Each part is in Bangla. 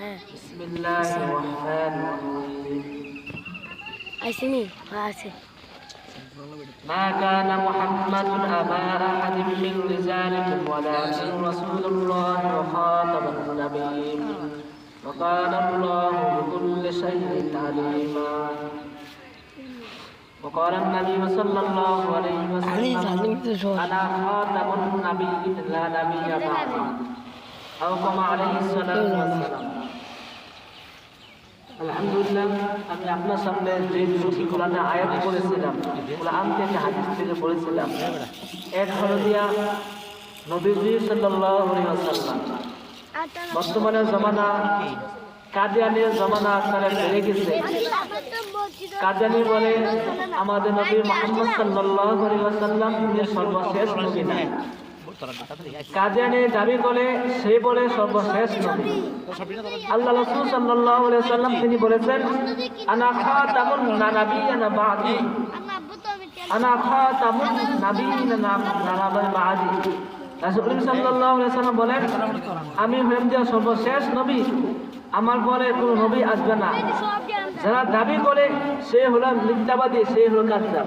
بسم الله الرحمن الرحيم. أسمي ما كان محمد أبا أحد من رجالكم ولكن رسول الله وخاتم النبيين. وكان الله بكل شيء عليما. وقال النبي صلى الله عليه وسلم أنا خاتم النبي لا نبي بعد أو كما عليه الصلاة والسلام আলহামদুলিল্লাহ আমি আপনার সামনে যে দুটি কোরআনে আয়াত পড়েছিলাম কোরআন থেকে হাদিস থেকে পড়েছিলাম এক হলো দিয়া নবীজি সাল্লাল্লাহু আলাইহি ওয়াসাল্লাম বর্তমানে জমানা কাদিয়ানির জমানা আকারে বেড়ে গেছে কাদিয়ানি বলে আমাদের নবী মুহাম্মদ সাল্লাল্লাহু আলাইহি ওয়াসাল্লাম তিনি সর্বশেষ নবী না কাদিয়ানি দাবি করে সে বলে সর্বশেষ নবী। আল্লাহ রাসূল সাল্লাল্লাহু আলাইহি ওয়াসাল্লাম তিনি বলেছেন, আনা খাতামুন নাবিয়িনা বাদি। আনা খাতামুন নাবিয়িনা নারাবাই বাদি। রাসূল সাল্লাল্লাহু আলাইহি ওয়াসাল্লাম বলেন, আমি হলাম যে সর্বশেষ নবী, আমার পরে কোনো নবী আসবে না। যারা দাবি করে, সে হলো মিথ্যাবাদী, সে হলো কাযযাব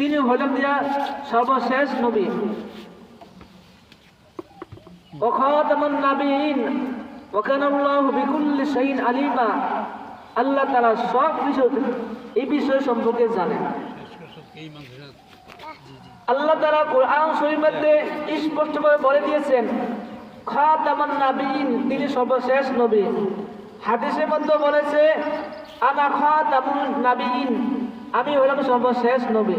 তিনি হলেন দিয়া সর্বশেষ নবী। ওখাতামান নাবিয়িন ওয়াকানা আল্লাহু বিকুল্লি শাইইন আলিমা। আল্লাহ তাআলা সব বিষয় এই বিষয় সম্পর্কে জানেন। আল্লাহ তাআলা কোরআন শরীফের মধ্যে স্পষ্টভাবে বলে দিয়েছেন, খাতামান নাবিয়িন, তিনি সর্বশেষ নবী। হাদিসের মধ্যে বলেছে, আনা খাতামুন নাবিয়িন। আমি হলাম সর্বশেষ নবী।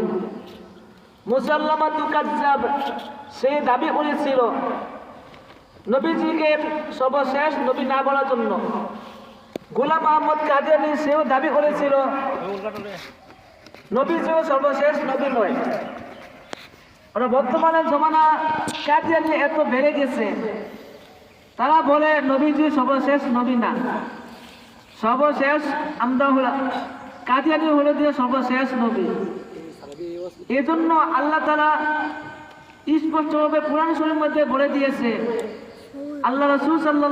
মুসাল্লামাতু কাজ্জাব সে দাবি করেছিল নবীজিকে সর্বশেষ নবী না বলার জন্য। গোলাম আহমদ কাদিয়ানি সেও দাবি করেছিল নবীজিও সর্বশেষ নবী নয়। আর বর্তমানে জমানা কাদিয়ানি এত বেড়ে গেছে, তারা বলে নবীজি সর্বশেষ নবী না। সর্বশেষ আমরা হলাম কাদিয়ানি হলে দিয়ে সর্বশেষ নবী এজন্য জন্য আল্লাহ তালা স্পষ্টভাবে পুরাণ শরীর মধ্যে বলে দিয়েছে। আল্লাহ রসুল সাল্লাহ